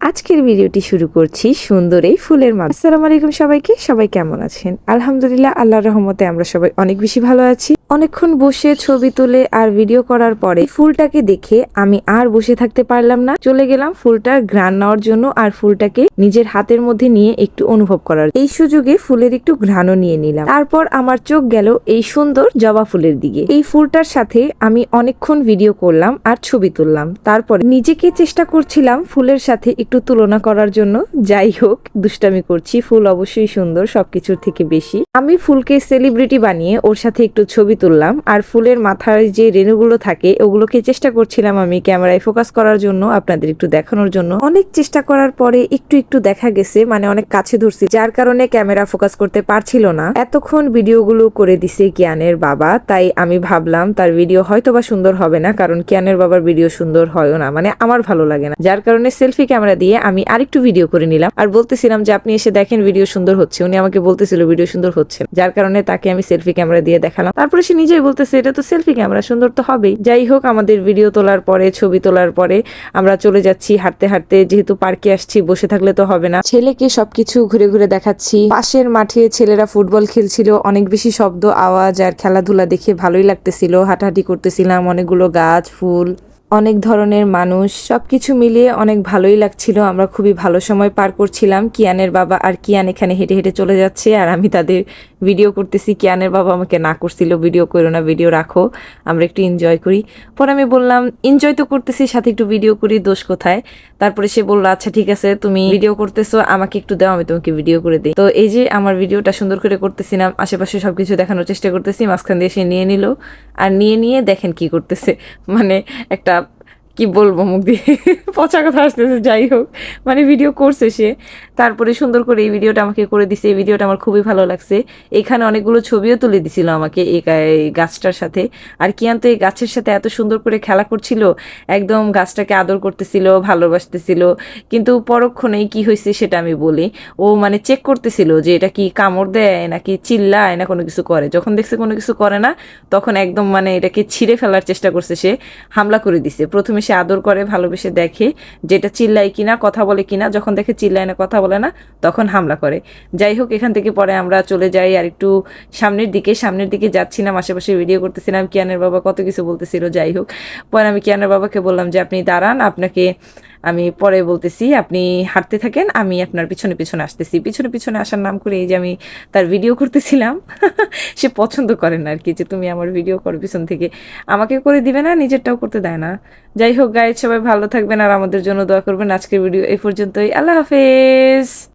আজকের ভিডিওটি শুরু করছি সুন্দর এই ফুলের মাঝে আসসালামু আলাইকুম সবাইকে, সবাই কেমন আছেন? আলহামদুলিল্লাহ, আল্লাহর রহমতে আমরা সবাই অনেক বেশি ভালো আছি। অনেকক্ষণ বসে ছবি তুলে আর ভিডিও করার পরে ফুলটাকে দেখে আমি আর বসে থাকতে পারলাম না। চলে গেলাম ফুলটার ঘ্রাণ নেওয়ার জন্য আর ফুলটাকে নিজের হাতের মধ্যে নিয়ে একটু অনুভব করার। এই সুযোগে ফুলের একটু ঘ্রাণও নিয়ে নিলাম। তারপর আমার চোখ গেল এই সুন্দর জবা ফুলের দিকে। এই ফুলটার সাথে আমি অনেকক্ষণ ভিডিও করলাম আর ছবি তুললাম। তারপরে নিজেকে চেষ্টা করছিলাম ফুলের সাথে একটু তুলনা করার জন্য। যাই হোক, দুষ্টামি করছি। ফুল অবশ্যই সুন্দর, সবকিছুর থেকে বেশি। আমি ফুলকে সেলিব্রিটি বানিয়ে ওর সাথে একটু ছবি তুললাম। আর ফুলের মাথায় যে রেণুগুলো থাকে, ওগুলোকে চেষ্টা করছিলাম আমি ক্যামেরায় ফোকাস করার জন্য, আপনাদের একটু দেখানোর জন্য। অনেক চেষ্টা করার পরে একটু একটু দেখা গেছে মানে অনেক কাছে ধরছি, যার কারণে ক্যামেরা ফোকাস করতে পারছিল না। এতক্ষণ ভিডিওগুলো করে দিছে কিয়ানের বাবা, তাই আমি ভাবলাম তার ভিডিও হয়তো বা সুন্দর হবে না, কারণ কিয়ানের বাবার ভিডিও সুন্দর হয়ও না মানে আমার ভালো লাগে না। যার কারণে সেলফি ক্যামেরা দিয়ে আমি আরেকটু ভিডিও করে নিলাম। আর বলতেছিলাম যে, আপনি এসে দেখেন ভিডিও সুন্দর হচ্ছে। উনি আমাকে বলতেছিল ভিডিও সুন্দর হচ্ছে যার কারণে তাকে আমি সেলফি ক্যামেরা দিয়ে দেখালাম। তারপরে সে নিজেই বলতেছে, এটা তো সেলফি ক্যামেরা সুন্দর তো হবেই। যাই হোক, আমাদের ভিডিও তোলার পরে, ছবি তোলার পরে, আমরা চলে যাচ্ছি হাঁটতে হাঁটতে, যেহেতু পার্কে আসছি, বসে থাকলে তো হবে না। ছেলেকে সবকিছু ঘুরে ঘুরে দেখাচ্ছি। পাশের মাঠে ছেলেরা ফুটবল খেলছিল, অনেক বেশি শব্দ, আওয়াজ আর খেলাধুলা দেখে ভালোই লাগতেছিল। হাঁটাহাঁটি করতেছিলাম, অনেকগুলো গাছ, ফুল। অনেক ধরনের মানুষ, সবকিছু মিলিয়ে অনেক ভালোই লাগছিল। আমরা খুবই ভালো সময় পার করছিলাম। কিয়ানের বাবা আর কিয়ান এখানে হেঁটে হেঁটে চলে যাচ্ছে আর আমি তাদের ভিডিও করতেছি। কিয়ানের বাবা আমাকে না করছিল ভিডিও করো না ভিডিও রাখো, আমরা একটু এনজয় করি। পরে আমি বললাম এনজয় তো করতেছি, সাথে একটু ভিডিও করি, দোষ কোথায়? তারপরে সে বলল আচ্ছা ঠিক আছে, তুমি ভিডিও করতেছো, আমাকে একটু দাও, আমি তোমাকে ভিডিও করে দিই। তো এই যে আমার ভিডিওটা সুন্দর করে করতেছিলাম, আশেপাশে সবকিছু দেখানোর চেষ্টা করতেছি, মাঝখান দিয়ে সে নিয়ে নিল। আর নিয়ে নিয়ে দেখেন কি করতেছে। মানে একটা কি বলব মুখ দিয়ে? পচা কথা আসতেছে, যাই হোক। মানে ভিডিও করছে সে। তারপরে সুন্দর করে এই ভিডিওটা আমাকে করে দিছে। এই ভিডিওটা আমার খুবই ভালো লাগছে। এখানে অনেকগুলো ছবিও তুলে দিছিল আমাকে এই গাছটার সাথে। আর কিয়ান তো এই গাছের সাথে এত সুন্দর করে খেলা করছিল। একদম গাছটাকে আদর করতেছিল, ভালোবাসতেছিল। কিন্তু পরক্ষণেই কি হয়েছে সেটা আমি বলি। ও মানে চেক করতেছিল যে এটা কি কামড় দেয় নাকি চিল্লায় না কোনো কিছু করে। যখন দেখছে কোনো কিছু করে না, তখন একদম মানে এটাকে ছিঁড়ে ফেলার চেষ্টা করছে সে। হামলা করে দিছে। প্রথমে সে আদর করে, ভালোবেসে দেখে যেটা চিল্লায় কিনা, কথা বলে কিনা, যখন দেখে চিল্লায় না, কথা বলে না, তখন হামলা করে। যাই হোক, এখান থেকে পরে আমরা চলে যাই আর একটু সামনের দিকে সামনের দিকে যাচ্ছিলাম, আশেপাশে ভিডিও করতেছিলাম, কিয়ানের বাবা কত কিছু বলতেছিল, যাই হোক। পরে আমি কিয়ানের বাবাকে বললাম যে, আপনি দাঁড়ান, আপনাকে আমি পরে বলতেছি, আপনি হাঁটতে থাকেন, আমি আপনার পিছনে পিছনে আসতেছি। পিছনে পিছনে আসার নাম করে এই যে আমি তার ভিডিও করতেছিলাম, সে পছন্দ করে না আর কি যে তুমি আমার ভিডিও করো পিছন থেকে। আমাকে করে দিবে না, নিজেরটাও করতে দেয় না। যাই হোক গায়ে সবাই ভালো থাকবেন আর আমাদের জন্য দোয়া করবেন আজকের ভিডিও এই পর্যন্তই। আল্লাহ হাফেজ!